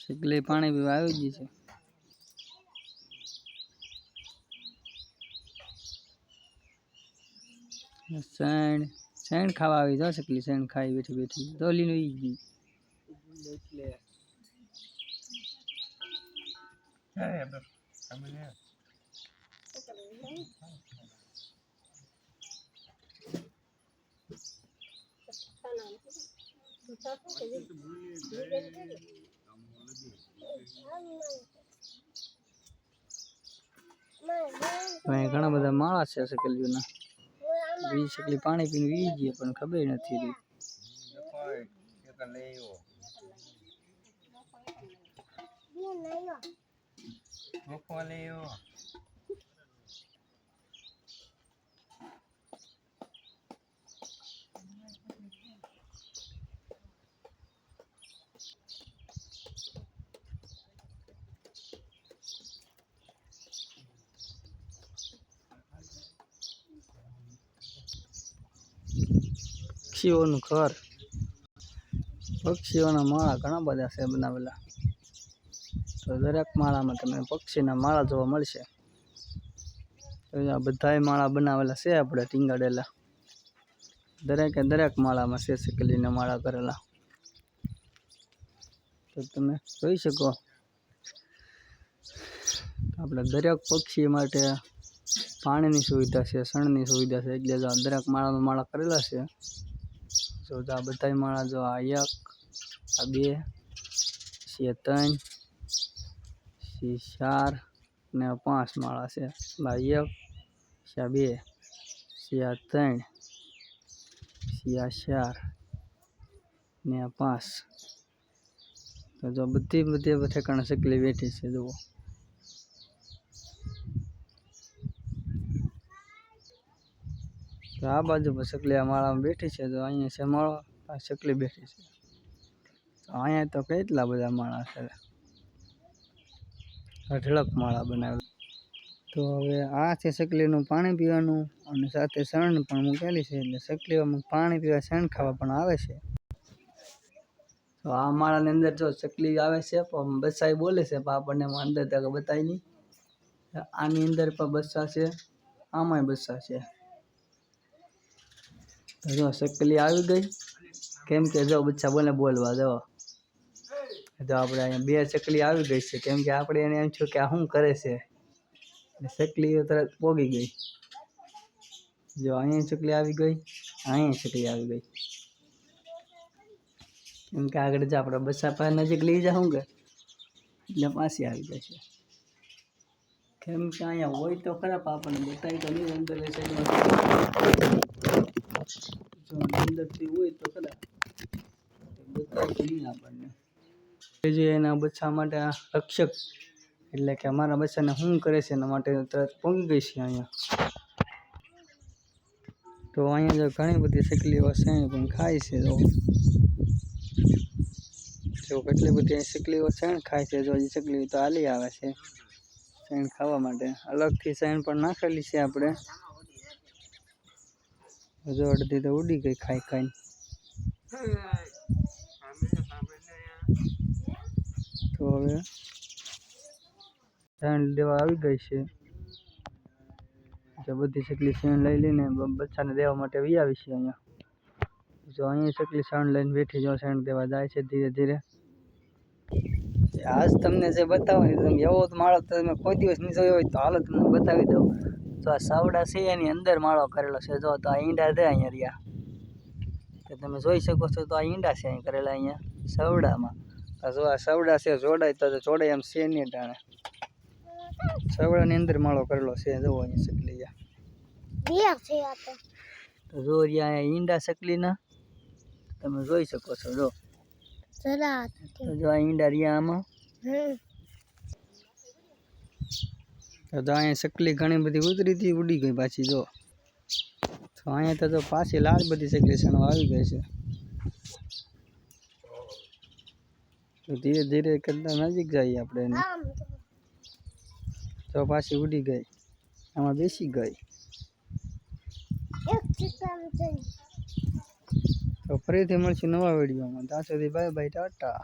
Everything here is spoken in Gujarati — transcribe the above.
શીકલી પાણી પીવા આવી ગઈ છે. શેણ શેણ ખાવા આવી જાવ શકલી શેણ ખાઈ બેઠી બેઠી દોલી નું ઈ ગઈ. એટલે ઘણા બધા માળા છે શકલીઓના. વી સકલી પાણી પીને વી ગઈ પણ ખબર નથી રહી. પક્ષીઓનું ઘર. પક્ષીઓના માળા ઘણા બધા છે બનાવેલા. તો દરેક માળામાં તમને પક્ષીના માળા જોવા મળશે. બધાય માળા બનાવેલા છે આપણે ટીંગાડેલા. દરેકે દરેક માળામાં છે શકલીના માળા કરેલા. તો તમે જોઈ શકો. આપણે દરેક પક્ષી માટે પાણીની સુવિધા છે, શણની સુવિધા છે, એટલે જો દરેક માળામાં માળા કરેલા છે, જો આ બધાય માળા જો આ એક, આ બે છે ત્રણ છે ચાર ને પાંચ માળા છે. આ એક છે બે છે આ ત્રણ છે આ ચાર ને આ પાંચ. તો જો બધી બધી ઠેકાણે શકલી બેઠી છે, જુઓ. તો આ બાજુ પણ સકલી આ માળામાં બેઠી છે, તો અહીંયા છે માળો, આ સકલી બેઠી છે. તો અહીંયા તો કેટલા બધા માળા છે અઢળક માળા બનાવેલા. તો હવે આ છે સકલીનું પાણી પીવાનું અને સાથે શણ પણ મૂકેલી છે, એટલે શકલીઓમાં પાણી પીવા શણ ખાવા પણ આવે છે. તો આ માળાની અંદર જો ચકલી આવે છે પણ બસાઈ બોલે છે, પણ આપણને અંદર તક બતાવી નહીં. આની અંદર પણ બસ્સા છે, આમાંય બસ્સા છે. જો સકલી આવી ગઈ. કેમ કે જો, બચ્ચા બોલે બોલવા, જો. તો આપણે અહીંયા બે ચકલી આવી ગઈ છે. કેમ કે આપણે એને એમ થયું કે આ શું કરે છે? ચકલી તરત પોગી ગઈ. જો, અહીંયા ચકલી આવી ગઈ, અહીંયા ચકલી આવી ગઈ. કેમ કે આગળ જ આપણે બચ્ચા પાસે નજીક લઈ જાઉં કે? એટલે પાછી આવી જાય છે. કેમ કે અહીંયા હોય તો ખરાબ આપણને બતાવી તો નહીં અંદર અંદરથી હોય તો જે એના બચ્ચા માટે રક્ષક, એટલે કે અમારા બચ્ચાને શું કરે છે એના માટે તરત પહોંચી ગઈ છે અહીંયા. તો અહીંયા જો ઘણી બધી સકલીઓ છે પણ ખાય છે જો. જો કેટલી બધી સકલીઓ શેણ ખાય છે, જો હજી શકલીઓ તો હાલી આવે છે. શેણ ખાવા માટે. અલગથી શેણ પણ નાખેલી છે આપણે. જો અડધી તો ઉડી ગઈ ખાઈ ખાઈને. તો હવે શેણ દેવા આવી ગઈ છે. જો બધી શકલી શેણ લઈ લઈને બ- બચ્ચાને દેવા માટે વી આવી છે અહીંયા. જો અહીંયા શકલી શેણ લઈને બેઠી જો શેણ દેવા જાય છે ધીરે ધીરે. આજ તમને જે બતાવવાની તમે એવો જ માળો તમે કોઈ દિવસ નહીં જોયો હોય તો હાલો તમને બતાવી દઉં. તો આ સાવડા છે એની અંદર માળો કરેલો છે. જો તો આ ઈંડા છે અહીંયા રહ્યા. તો તમે જોઈ શકો છો તો આ ઈંડા છે અહીં કરેલા અહીંયા સવડામાં. આ જો આ સવડા છે જોડાય તો જોડાય એમ છે નહીં ટાણે. સવડાની અંદર માળો કરેલો છે જુઓ અહીંયા આ તો. જો અહીંયા અહીંયા ઈંડા સકલીના તમે જોઈ શકો છો જો. જો આ ઈંડા રહ્યા આમાં. તો અહીંયા સકલી ઘણી બધી ઉતરી હતી ઉડી ગઈ પાછી જો. તો અહીંયા તો પાછી લાલ બધી સકલી સણો આવી ગઈ છે. તો ધીરે ધીરે કરતા નજીક જઈએ આપણે એને. તો. પાછી ઉડી ગઈ. આમાં બેસી ગઈ. તો ફરીથી મળશું નવા વિડીયોમાં. ત્યાં સુધી બાય બાય ટાટા.